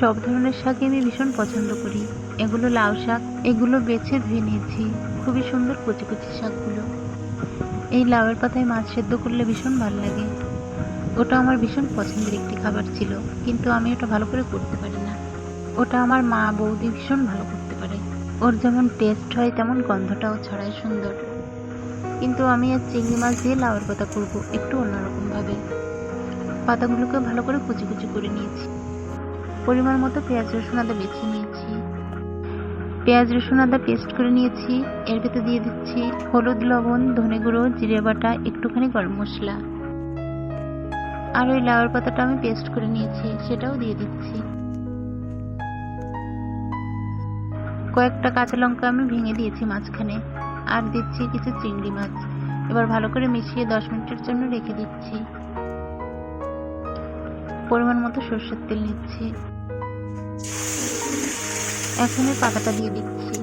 সব ধরনের শাকই আমি ভীষণ পছন্দ করি। এগুলো লাউ শাক, এগুলো বেছে ধুয়ে নিয়েছি। খুবই সুন্দর কচি কচি শাকগুলো। এই লাউয়ের পাতায় মাছ সেদ্ধ করলে ভীষণ ভালো লাগে। ওটা আমার ভীষণ পছন্দের একটি খাবার ছিল, কিন্তু আমি ওটা ভালো করে করতে পারি না। ওটা আমার মা বৌদি ভীষণ ভালো করতে পারে। ওর যেমন টেস্ট হয়, তেমন গন্ধটাও ছড়ায় সুন্দর। কিন্তু আমি আর চিংড়ি মাছ দিয়ে লাউয়ের পাতা করব একটু অন্যরকমভাবে। পাতাগুলোকে ভালো করে কুচি কুচি করে নিয়েছি। পরিমাণ মতো পেঁয়াজ, রসুন, আদা বেছে নিয়েছি। পেঁয়াজ, রসুন, আদা পেস্ট করে নিয়েছি। এর ভেতর দিয়ে দিচ্ছি হলুদ, লবণ, ধনে গুঁড়ো, জিরে বাটা, একটুখানি গরম মশলা। আর ওই লাউয়ের পাতাটা আমি পেস্ট করে নিয়েছি, সেটাও দিয়ে দিচ্ছি। কয়েকটা কাঁচা লঙ্কা আমি ভেঙে দিয়েছি মাঝখানে, আর দিচ্ছি কিছু চিংড়ি মাছ। এবার ভালো করে মিশিয়ে দশ মিনিটের জন্য রেখে দিচ্ছি। পরিমাণ মতো সর্ষের তেল নিচ্ছি। এখন এই পাতাটা দিয়ে দিচ্ছি।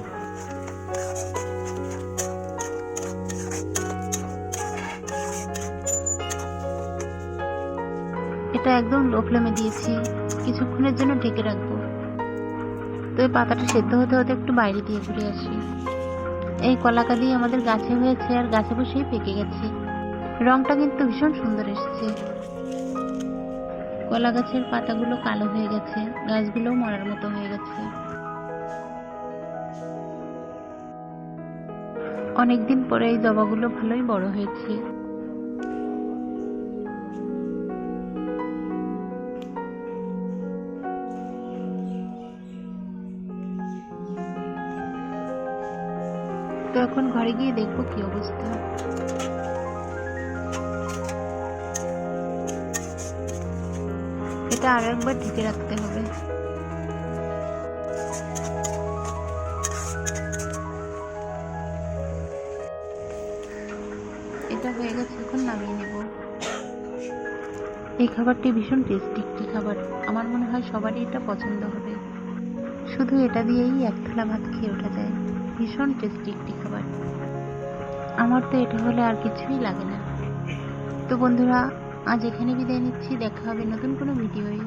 এটা একদম লো ফ্লেমে দিয়েছি। কিছুক্ষণের জন্য ঢেকে রাখব। তো এই পাতাটা সেদ্ধ হতে হতে একটু বাইরে দিয়ে ঘুরে আসি। এই কলাকালি আমাদের গাছে হয়েছে আর গাছে বসেই পেকে গেছে। রংটা কিন্তু ভীষণ সুন্দর এসেছে। কলা গাছের পাতাগুলো কালো হয়ে গেছে। গাছগুলোও মরার মতো হয়ে গেছে। অনেকদিন পরে এই জবাগুলো ভালোই বড় হয়েছে। তো এখন ঘরে গিয়ে দেখব কি অবস্থা। এটা আরও একবার ঢেকে রাখতে হবে। এটা হয়ে গেছে, এখন নামিয়ে নেব। এই খাবারটি ভীষণ টেস্টি একটি খাবার। আমার মনে হয় সবারই এটা পছন্দ হবে। শুধু এটা দিয়েই এক থালা ভাত খেয়ে ওঠা যায়। ভীষণ টেস্টি একটি খাবার। আমার তো এটা হলে আর কিছুই লাগে না। তো বন্ধুরা, আজ এখানে বিদায় নিচ্ছি। দেখা হবে নতুন কোনো ভিডিওয়ে।